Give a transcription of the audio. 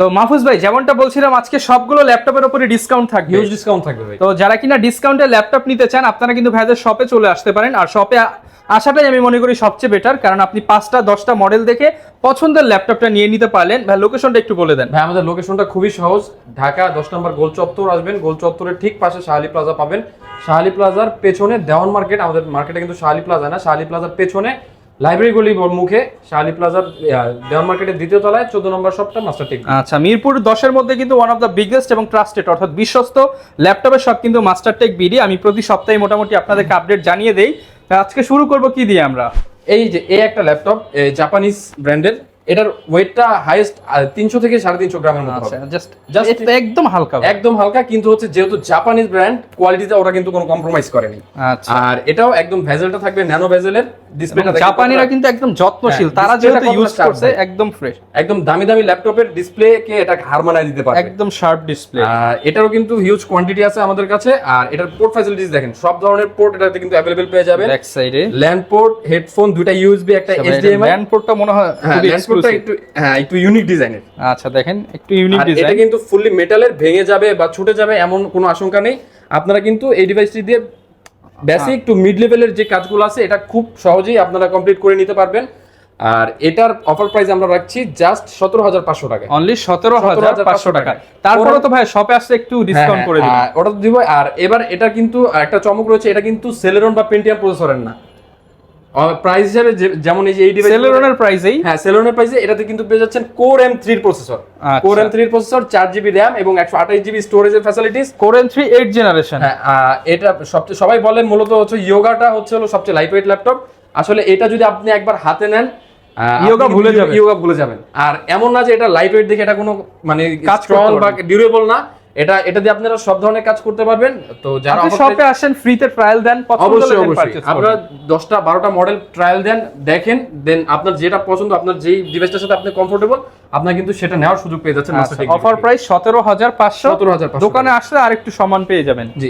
তো মাহফুজ ভাই যেমনটা বলছিলাম আজকে সবগুলো ল্যাপটপের উপরে ডিসকাউন্ট থাকবে। হিউজ ডিসকাউন্ট থাকবে ভাই। তো যারা কিনা ডিসকাউন্টে ল্যাপটপ নিতে চান আপনারা কিন্তু ভাইদের শপে চলে আসতে পারেন। আর শপে আসাটাই আমি মনে করি সবচেয়ে বেটার কারণ আপনি পাঁচটা দশটা মডেল দেখে পছন্দের ল্যাপটপটা নিয়ে নিতে পারলেন। ভাই লোকেশনটা একটু বলে দেন। ভাই আমাদের লোকেশনটা খুবই সহজ। ঢাকা দশ নম্বর গোল চত্বর আসবেন। গোল চত্বরের ঠিক পাশে শাহালি প্লাজা পাবেন। শাহালি প্লাজার পেছনে দেওয়ান মার্কেট আমাদের মার্কেটে কিন্তু শাহালি প্লাজা না শাহালি প্লাজার পেছনে লাইব্রেরি গলি মুখে শাহালি প্লাজার দেওয়ান মার্কেটের দ্বিতীয় তলায় চোদ্দ নম্বর শপটা মাস্টার টেক আচ্ছা মিরপুর দশের মধ্যে কিন্তু ওয়ান অফ দ্য বিগেস্ট এবং ট্রাস্টেড অর্থাৎ বিশ্বস্ত ল্যাপটপের সব কিন্তু মাস্টার টেক বিডি। আমি প্রতি সপ্তাহে মোটামুটি আপনাদেরকে আপডেট জানিয়ে দেই। আজকে শুরু করব কি দিয়ে আমরা? এই যে এই একটা ল্যাপটপ জাপানিজ ব্র্যান্ডের এটার ওয়েটটা হাইয়েস্ট তিনশো থেকে সাড়ে তিনশো গ্রামের মতো আচ্ছা হবে। জাস্ট একদম হালকা। একদম হালকা কিন্তু হচ্ছে যেহেতু জাপানিজ ব্র্যান্ড কোয়ালিটিতে ওরা কিন্তু কোনো কম্প্রোমাইজ করেনি। আচ্ছা। আর এটাও একদম ভেজেলটা থাকবে ন্যানো ভেজেলের ডিসপ্লেটা জাপানিরা কিন্তু একদম যত্নশীল। হ্যাঁ, তারা যেহেতু ইউজ করছে একদম ফ্রেশ একদম দামি দামি ল্যাপটপের ডিসপ্লে কে এটা হার মানায় দিতে পারে একদম শার্প ডিসপ্লে এটারও কিন্তু হিউজ কোয়ান্টিটি আছে আমাদের কাছে। আর এটার পোর্ট ফ্যাসিলিটিস দেখেন সব ধরনের পোর্ট এটাতে কিন্তু অ্যাভেলেবেল পেয়ে যাবেন। ব্যাক সাইডে ল্যান্ড পোর্ট হেডফোন দুটা ইউএসবি একটা এইচডিএমআই ল্যান্ড পোর্টটা মনে হয় হ্যাঁ খুবই এক্সক্লুসিভ একটু হ্যাঁ একটু ইউনিক ডিজাইনের আচ্ছা দেখেন একটু ইউনিক আর এটা ডিজাইন কিন্তু ফুললি মেটালের ভেঙে যাবে বা ছুটে যাবে এমন কোনো আশঙ্কা নেই। আপনারা কিন্তু এই ডিভাইসটি দিয়ে বেসিক টু মিড লেভেলের যে কাজগুলো আছে এটা খুব সহজেই আপনারা কমপ্লিট করে নিতে পারবেন। আর এটার অফার প্রাইস আমরা রাখছি জাস্ট সতেরো হাজার পাঁচশো টাকা অনলি সতেরো হাজার পাঁচশো 17,500 টাকা। তারপরে তো ভাই শপে আসতে একটু ডিসকাউন্ট করে দিই হ্যাঁ, ওটা তো দিব। আর এবার এটা কিন্তু একটা চমক রয়েছে এটা কিন্তু সেলেরন বা পেন্টিয়াম প্রসেসরের না। প্রাইস হিসাবে যেমন এই যে এই ডিভাইস প্রাইসেই হ্যাঁ প্রাইসে এটাতে কিন্তু পেয়ে যাচ্ছেন কোর এম থ্রির প্রসেসর। কোর এম থ্রির প্রসেসর চার জিবি র্যাম এবং একশো আঠাশ জিবি স্টোরেজের ফ্যাসিলিটিস কোরেন থ্রি এইট জেনারেশন হ্যাঁ এটা সবচেয়ে সবাই বলেন মূলত হচ্ছে ইয়োগাটা হচ্ছে হলো সবচেয়ে লাইট ওয়েট ল্যাপটপ আসলে এটা যদি আপনি একবার হাতে নেন Yoga ভুলে যাবেন। ইয়োগা ভুলে যাবেন। আর এমন না যে এটা লাইট ওয়েট দেখে এটা কোনো মানে কাজ বা ডিউরেবল না। এটা এটা দিয়ে আপনারা সব ধরনের কাজ করতে পারবেন। তো যারা শপে আসেন ফ্রিতে ট্রায়াল দেন অবশ্যই অবশ্যই। আপনারা দশটা বারোটা মডেল ট্রায়াল দেন দেখেন দেন আপনার যেটা পছন্দ আপনার যেই ডিভাইসটার সাথে আপনি কমফোর্টেবল আপনার কিন্তু সেটা নেওয়ার সুযোগ পেয়ে যাচ্ছেন অফার প্রাইস সতেরো হাজার পাঁচশো। 17,500 দোকানে আসলে আরেকটু সমান পেয়ে যাবেন। জি।